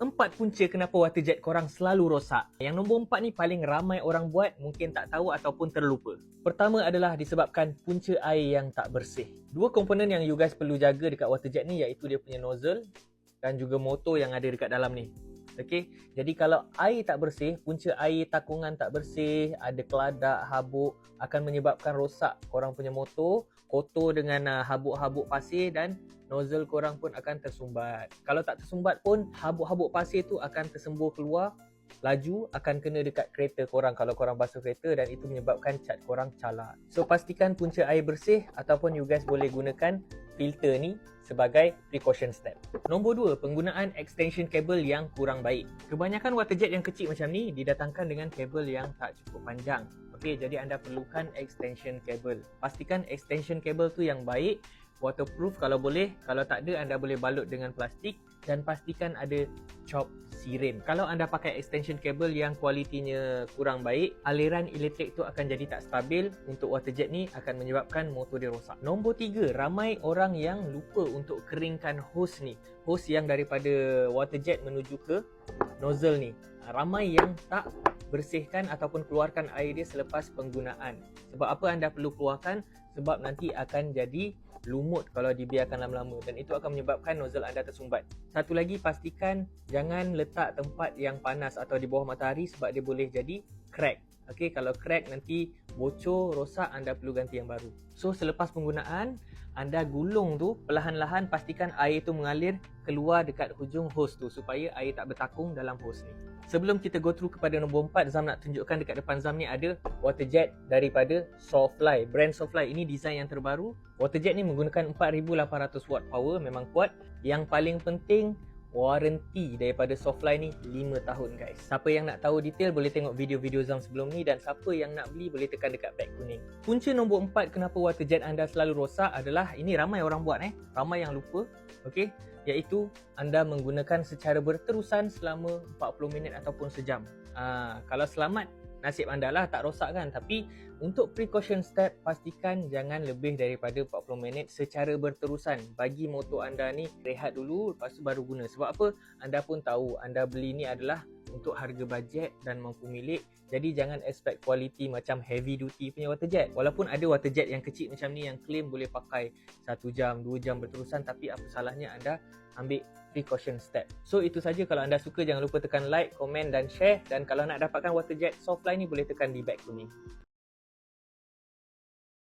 empat punca kenapa water jet korang selalu rosak. Yang nombor empat ni paling ramai orang buat, mungkin tak tahu ataupun terlupa. Pertama adalah disebabkan punca air yang tak bersih. Dua komponen yang you guys perlu jaga dekat water jet ni iaitu dia punya nozzle dan juga motor yang ada dekat dalam ni. Okey, jadi kalau air tak bersih, punca air takungan tak bersih, ada keladak, habuk akan menyebabkan rosak korang punya motor, kotor dengan uh, habuk-habuk pasir dan nozzle korang pun akan tersumbat. Kalau tak tersumbat pun, habuk-habuk pasir tu akan tersembur keluar laju akan kena dekat kereta korang kalau korang basuh kereta dan itu menyebabkan cat korang calar. So pastikan punca air bersih ataupun you guys boleh gunakan filter ni sebagai precaution step. Nombor dua, penggunaan extension cable yang kurang baik. Kebanyakan water jet yang kecil macam ni didatangkan dengan kabel yang tak cukup panjang. Okey, jadi anda perlukan extension cable. Pastikan extension cable tu yang baik waterproof kalau boleh kalau tak ada anda boleh balut dengan plastik dan pastikan ada chop siren. Kalau anda pakai extension cable yang kualitinya kurang baik aliran elektrik tu akan jadi tak stabil. Untuk water jet ni akan menyebabkan motor dia rosak. Nombor tiga ramai orang yang lupa untuk keringkan hose ni. Hose yang daripada water jet menuju ke nozzle ni. Ramai yang tak bersihkan ataupun keluarkan air dia selepas penggunaan. Sebab apa anda perlu keluarkan? Sebab nanti akan jadi lumut kalau dibiarkan lama-lama dan itu akan menyebabkan nozzle anda tersumbat. Satu lagi pastikan jangan letak tempat yang panas atau di bawah matahari sebab dia boleh jadi crack. Okey, kalau crack nanti bocor, rosak, anda perlu ganti yang baru. So selepas penggunaan, anda gulung tu perlahan-lahan pastikan air tu mengalir keluar dekat hujung hose tu supaya air tak bertakung dalam hose ni. Sebelum kita go through kepada nombor 4, Zam nak tunjukkan dekat depan Zam ni ada water jet daripada Softfly. Brand Softfly ini design yang terbaru. Water jet ni menggunakan 4800 watt power, memang kuat. Yang paling penting, warranty daripada Softfly ni 5 tahun guys. Siapa yang nak tahu detail boleh tengok video-video Zam sebelum ni dan siapa yang nak beli boleh tekan dekat beg kuning. Punca nombor 4 kenapa water jet anda selalu rosak adalah ini ramai orang buat eh. Ramai yang lupa. Okey, iaitu anda menggunakan secara berterusan selama 40 minit ataupun sejam. Ah, kalau selamat nasib anda lah tak rosak kan. Tapi untuk precaution step pastikan jangan lebih daripada 40 minit secara berterusan. Bagi motor anda ni rehat dulu lepas tu baru guna. Sebab apa? Anda pun tahu anda beli ni adalah untuk harga bajet dan mampu milik. Jadi jangan expect quality macam heavy duty punya water jet. Walaupun ada water jet yang kecil macam ni yang claim boleh pakai 1 jam 2 jam berterusan. Tapi apa salahnya anda ambil precaution step. So itu saja kalau anda suka jangan lupa tekan like, komen dan share dan kalau nak dapatkan water jet softline ni boleh tekan di back kuning.